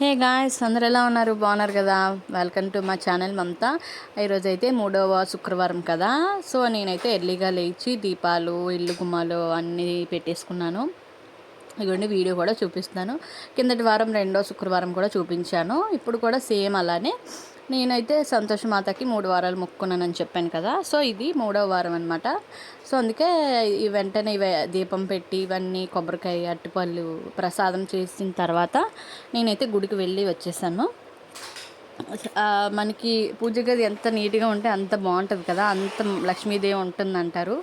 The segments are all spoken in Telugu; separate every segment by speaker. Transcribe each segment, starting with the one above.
Speaker 1: హే గాయస్ అందరు ఎలా ఉన్నారు? బాగున్నారు కదా? వెల్కమ్ టు మా ఛానల్ మమత. ఈరోజు అయితే మూడవ శుక్రవారం కదా. సో నేనైతే ఎర్లీగా లేచి దీపాలు ఇల్లు గుమ్మాలు అన్నీ పెట్టేసుకున్నాను. ఇదిగోండి వీడియో కూడా చూపిస్తాను కిందటి వారం రెండో శుక్రవారం కూడా చూపించాను. ఇప్పుడు కూడా సేమ్ అలానే నేనైతే సంతోష్ మాతకి మూడు వారాలు మొక్కున్నానని చెప్పాను కదా. సో ఇది మూడవ వారం అనమాట సో అందుకే ఈ వెంటనే ఇవే దీపం పెట్టి ఇవన్నీ కొబ్బరికాయ అట్టుపళ్ళు ప్రసాదం చేసిన తర్వాత నేనైతే గుడికి వెళ్ళి వచ్చేసాను. మనకి పూజ గది ఎంత నీట్గా ఉంటే అంత బాగుంటుంది కదా అంత లక్ష్మీదేవి ఉంటుందంటారు.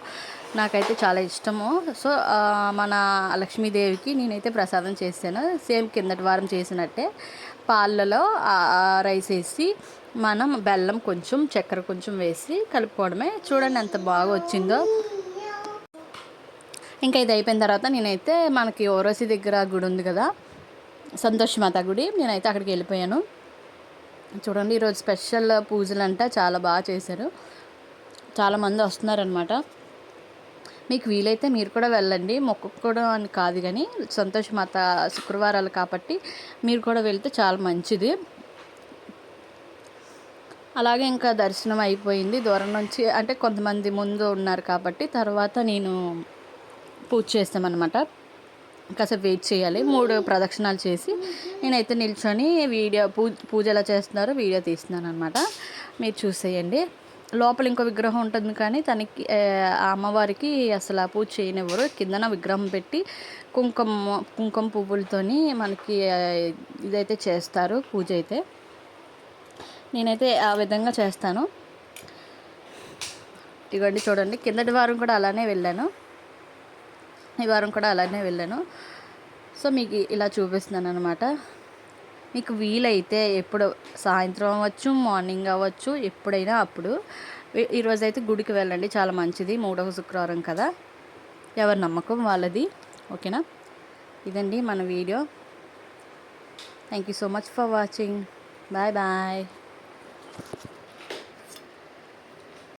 Speaker 1: నాకైతే చాలా ఇష్టము. సో మన లక్ష్మీదేవికి నేనైతే ప్రసాదం చేశాను సేమ్ కిందటి వారం చేసినట్టే పాలలో రైస్ వేసి మనం బెల్లం కొంచెం చక్కెర కొంచెం వేసి కలుపుకోవడమే. చూడండి ఎంత బాగా వచ్చిందో. ఇంకా ఇది అయిపోయిన తర్వాత నేనైతే మనకి ఓరోసి దగ్గర గుడి ఉంది కదా సంతోష్ మాత గుడి. నేనైతే అక్కడికి వెళ్ళిపోయాను. చూడండి ఈరోజు స్పెషల్ పూజలు అంట చాలా బాగా చేశారు. చాలామంది వస్తున్నారనమాట మీకు వీలైతే మీరు కూడా వెళ్ళండి. మొక్కుకోవడం అని కాదు కానీ సంతోష్ మాత శుక్రవారాలు కాబట్టి మీరు కూడా వెళ్తే చాలా మంచిది. అలాగే ఇంకా దర్శనం అయిపోయింది. దూరం నుంచి అంటే కొంతమంది ముందు ఉన్నారు కాబట్టి తర్వాత నేను పూజ చేస్తామన్నమాట. కాసేపు వెయిట్ చేయాలి. మూడు ప్రదక్షిణాలు చేసి నేనైతే నిల్చొని వీడియో పూజ పూజ ఎలా చేస్తున్నారో వీడియో తీస్తున్నాను అనమాట మీరు చూసేయండి. లోపల ఇంకో విగ్రహం ఉంటుంది కానీ తనకి ఆ, అమ్మవారికి అసలు ఆ పూజ చేయనివ్వరు. కిందన విగ్రహం పెట్టి కుంకుమ కుంకుమ పువ్వులతోని మనకి ఇదైతే చేస్తారు పూజ అయితే. నేనైతే ఆ విధంగా చేస్తాను. ఇదిగోండి చూడండి. కిందటి వారం కూడా అలానే వెళ్ళాను. ఈ వారం కూడా అలానే వెళ్ళాను. సో మీకు ఇలా చూపిస్తున్నాను అనమాట మీకు వీలైతే ఎప్పుడు సాయంత్రం అవ్వచ్చు మార్నింగ్ అవ్వచ్చు ఎప్పుడైనా అప్పుడు. ఈరోజు అయితే గుడికి వెళ్ళండి. చాలా మంచిది. మూడవ శుక్రవారం కదా. ఎవరి నమ్మకం వాళ్ళది. ఓకేనా? ఇదండి మన video. Thank you so much for watching bye bye